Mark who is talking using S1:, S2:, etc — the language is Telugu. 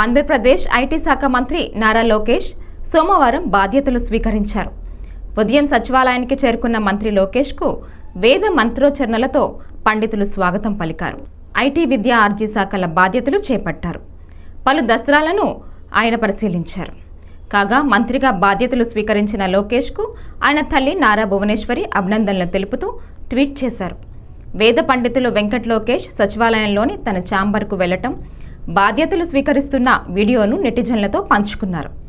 S1: ఆంధ్రప్రదేశ్ ఐటీ శాఖ మంత్రి నారా లోకేష్ సోమవారం బాధ్యతలు స్వీకరించారు. ఉదయం సచివాలయానికి చేరుకున్న మంత్రి లోకేష్కు వేద మంత్రోచ్చరణలతో పండితులు స్వాగతం పలికారు. ఐటీ విద్యా ఆర్జీ శాఖల బాధ్యతలు చేపట్టారు. పలు దసరాలను ఆయన పరిశీలించారు. కాగా మంత్రిగా బాధ్యతలు స్వీకరించిన లోకేష్కు ఆయన తల్లి నారా భువనేశ్వరి అభినందనలు తెలుపుతూ ట్వీట్ చేశారు. వేద పండితులు వెంకట్ లోకేష్ సచివాలయంలోని తన ఛాంబర్కు వెళ్ళటం బాధ్యతలు స్వీకరిస్తున్న వీడియోను నెటిజన్లతో పంచుకున్నారు.